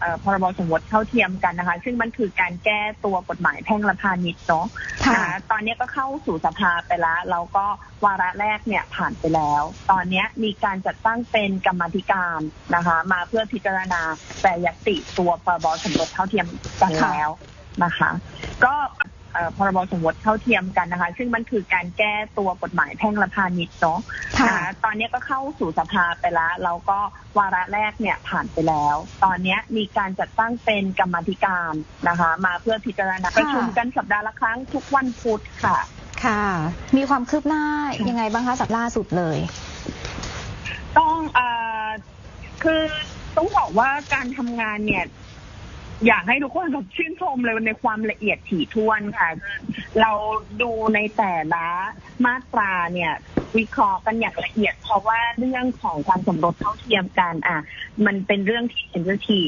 เอ่อพรบสมรสเท่าเทียมกันนะคะ ซึ่งมันคือการแก้ตัวกฎหมายแพ่งและพาณิชย์เนาะค่ะอ่าตอนนี้ก็เข้าสู่สภาไปแล้วแล้วก็วาระแรกเนี่ยผ่านไปแล้ว ตอนนี้มีการจัดตั้งเป็นกรรมาธิการนะคะ มาเพื่อพิจารณาแปรยติตัวพรบสมรสเท่าเทียมกันแล้ว นะคะ ก็เอ่อพรบสมรสเท่าเทียมกันนะคะ ซึ่งมันคือการแก้ตัวกฎหมายแพ่งและพาณิชย์เนาะค่ะอ่าตอนนี้ก็เข้าสู่สภาไปแล้วแล้วก็วาระแรกเนี่ยผ่านไปแล้ว ตอนนี้มีการจัดตั้งเป็นกรรมาธิการนะคะ มาเพื่อพิจารณาค่ะประชุมกันสัปดาห์ละครั้งทุกวันพุธค่ะ ค่ะ มีความคืบหน้ายังไงบ้างคะจากล่าสุดเลย ต้องเอ่อคือต้องบอกว่าการทำงานเนี่ย อยากให้ทุกคนแบบชื่นชมเลยในความละเอียดถี่ถ้วนค่ะ เราดูในแต่ละมาตราเนี่ยวิเคราะห์กันอย่างละเอียด เพราะว่าเรื่องของการสมรสเท่าเทียมกันอะ มันเป็นเรื่องที่เซนซิที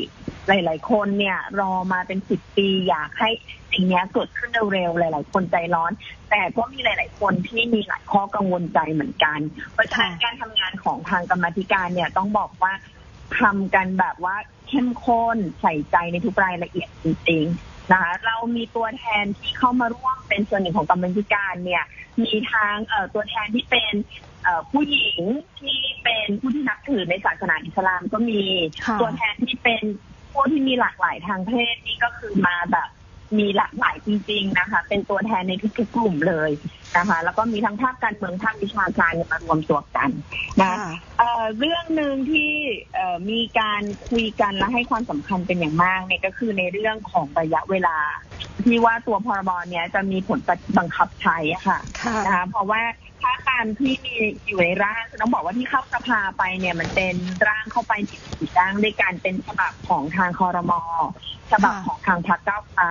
หลาย ๆ คนเนี่ย รอมาเป็นสิบปี อยากให้สิ่งนี้เกิดขึ้นเร็วๆหลาย ๆ คนใจร้อน แต่ก็มีหลาย ๆ คนที่มีหลายข้อกังวลใจเหมือนกันเพราะฉะนั้นการทำงานของทางกรรมธิการเนี่ยต้องบอกว่า ทำกันแบบว่าเข้มข้นใส่ใจในทุกรายละเอียดจริงๆนะคะเรามีตัวแทนที่เข้ามาร่วมเป็นส่วนหนึ่งของกรรมธิการเนี่ย มีทางเอ่อตัวแทนที่เป็นเอ่อผู้หญิงที่เป็นผู้ที่นับถือในศาสนาอิสลามก็มีตัวแทนที่เป็นผู้ที่มีหลากหลายทางเพศนี่ก็คือมาแบบมีหลากหลายจริง ๆนะคะ เป็นตัวแทนในทุกๆกลุ่มเลยนะคะ แล้วก็มีทั้งภาคการเมืองภาควิชาการมารวมตัวกันนะะเเรื่องหนึ่งที่เมีการคุยกันและให้ความสำคัญเป็นอย่างมากเนี่ยก็คือในเรื่องของระยะเวลา ที่ว่าตัวพรบเนี้ยจะมีผลบังคับใช้อะค่ะค่ะนะคะเพราะว่า ถ้าตามที่มีอยู่ในร่างต้องบอกว่าที่เข้าสภาไปเนี่ยมันเป็นร่างเข้าไปสี่ร่างด้วยกันเป็นฉบับของทางคอรมอฉบับของทางพรรคก้าวไกล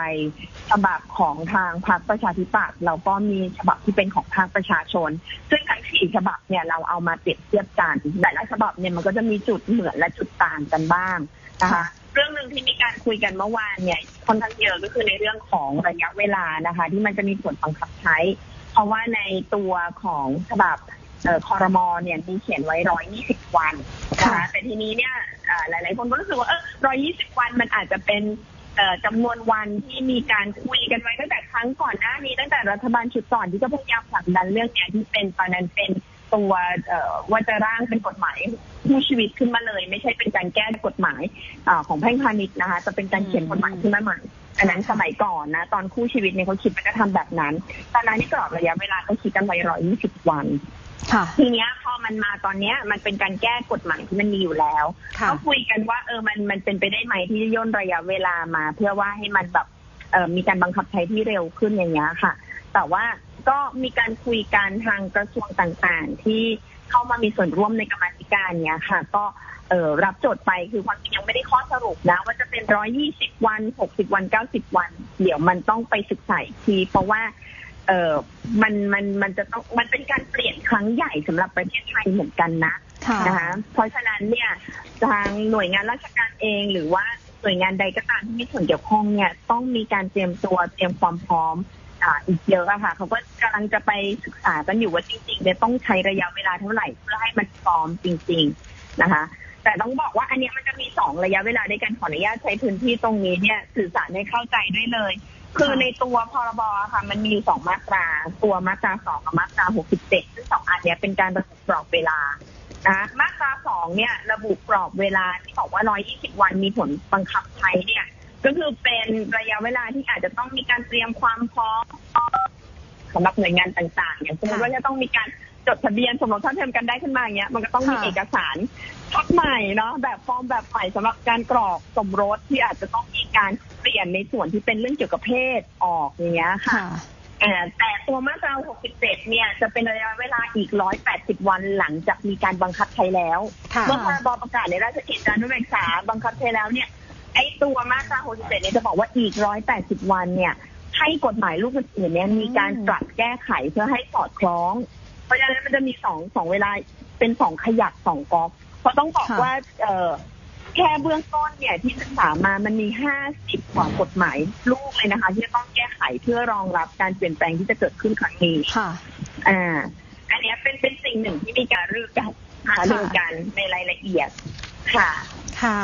ฉบับของทางพรรคประชาธิปัตย์แล้วก็มีฉบับที่เป็นของภาคประชาชน ซึ่งทั้งสี่ฉบับเนี่ยเราเอามาเปรียบเทียบกันแต่ละฉบับเนี่ยมันก็จะมีจุดเหมือนและจุดต่างกันบ้างนะคะค่ะเรื่องหนึ่งที่มีการคุยกันเมื่อวานเนี่ยค่อนข้างเยอะก็คือในเรื่องของระยะเวลานะคะ ที่มันจะมีผลบังคับใช้ เพราะว่าในตัวของฉบับเอ่อคอรมอเนี่ยมีเขียนไว้120วันนะคะค่ะแต่ทีนี้เนี่ยเอ่อหลาย ๆ คนก็รู้สึกว่าเออ120วันมันอาจจะเป็นเอ่อจำนวนวันที่มีการคุยกันไว้ตั้งแต่ครั้งก่อนหน้านี้ตั้งแต่รัฐบาลชุดก่อนที่ก็พยายามผลักดันเรื่องเนี้ยที่เป็นตอนนั้นเป็นตัวเอ่อว่าจะร่างเป็นกฎหมายคู่ชีวิตขึ้นมาเลย ไม่ใช่เป็นการแก้กฎหมายอ่าของแพ่งพาณิชย์นะคะจะเป็นการเขียนกฎหมายขึ้นมาใหม่ อันนั้นสมัยก่อนนะ ตอนคู่ชีวิตเนี่ยเขาคิดว่าจะทำแบบนั้น ตอนนั้นที่กรอบระยะเวลาเขาคิดกันไว้ร้อยยี่สิบวันค่ะทีเนี้ยพอมันมาตอนเนี้ยมันเป็นการแก้กฎหมายที่มันมีอยู่แล้วค่ะก็คุยกันว่าเออมันมันเป็นไปได้ไหมที่จะย่นระยะเวลามา เพื่อว่าให้มันแบบเออมีการบังคับใช้ที่เร็วขึ้นอย่างเงี้ยค่ะ แต่ว่าก็มีการคุยกันทางกระทรวงต่างๆ ที่เข้ามามีส่วนร่วมในกรรมาธิการเนี้ยค่ะ ก็ เออรับโจทย์ไปคือความจริงยังไม่ได้ข้อสรุปนะว่าจะเป็นร้อยี่สิบวันหกสิบวันเก้าสิบวัน เดี๋ยวมันต้องไปศึกษาอีกทีเพราะว่าเออมันมันมันจะต้องมันเป็นการเปลี่ยนครั้งใหญ่สำหรับประเทศไทยเหมือนกันนะค่ะนะคะเพราะฉะนั้นเนี่ยทางหน่วยงานราชการเองหรือว่าหน่วยงานใดก็ตามที่มีส่วนเกี่ยวข้องเนี่ยต้องมีการเตรียมตัวเตรียมความพร้อมอ่าอีกเยอะอะค่ะ เขาก็กำลังจะไปศึกษากันอยู่ว่าจริงๆเนี่ยต้องใช้ระยะเวลาเท่าไหร่เพื่อให้มันพร้อมจริง ๆนะคะ แต่ต้องบอกว่าอันนี้มันจะมีสองระยะเวลาด้กันขออนุญาตใช้พื้นที่ตรงนี้เนี่ยสื่อสารให้เข้าใจด้วยเลย คือในตัวพรบค่ะ มันมีอยู่สองมาตรา ตัวมาตราสองกับมาตราหกสิบเจ็ดซึ่งสองอันเนี้ยเป็นการระบุกรอบเวลานะมาตราสองเนี่ยระบุกรอบเวลาที่บอกว่าร้อยี่สิบวันมีผลบังคับใช้เนี่ย ก็คือเป็นระยะเวลาที่อาจจะต้องมีการเตรียมความพร้อมสำหรับหน่วยงานต่างๆ อย่างสมมติว่าจะต้องมีการ ดทะเบียนสมรสเท่าเทียมกันได้ขึ้นมาอย่างเงี้ยมันก็ต้องมีค่ะเอกสารทับใหม่เนาะแบบฟอร์มแบบใหม่สำหรับการกรอกสมรสที่อาจจะต้องมีการเปลี่ยนในส่วนที่เป็นเรื่องเกี่ยวกับเพศออกอย่างเงี้ยค่ะค่ะเอ่อแต่ตัวมาตรา 67 เนี่ย จะเป็นระยะเวลาอีก 180 วันหลังจากมีการบังคับใช้แล้วค่ะเมื่อพรบประกาศในราชกิจจานุเบกษาบังคับใช้แล้วเนี่ย ไอ้ตัวมาตรา 67 เนี่ยจะบอกว่าอีก 180 วันเนี่ย ให้กฎหมายลูกอื่นๆเนี่ยมีการปรับแก้ไขเพื่อให้สอดคล้องเพ ราะฉะนั้นมันจะมีสองสองเวลาเป็นสองขยักสองก๊อกเพราะต้องบอกค่ะว่า เออแค่เบื้องต้นเนี่ยที่ศึกษามามันมีห้าสิบกว่ากฎหมายลูกเลยนะคะ ที่จะต้องแก้ไขเพื่อรองรับการเปลี่ยนแปลงที่จะเกิดขึ้นครั้งนี้ค่ะ อ่า อันเนี้ยเป็นเป็นสิ่งหนึ่งที่มีการรื้อกันหารือกันในรายละเอียดค่ะ ค่ะ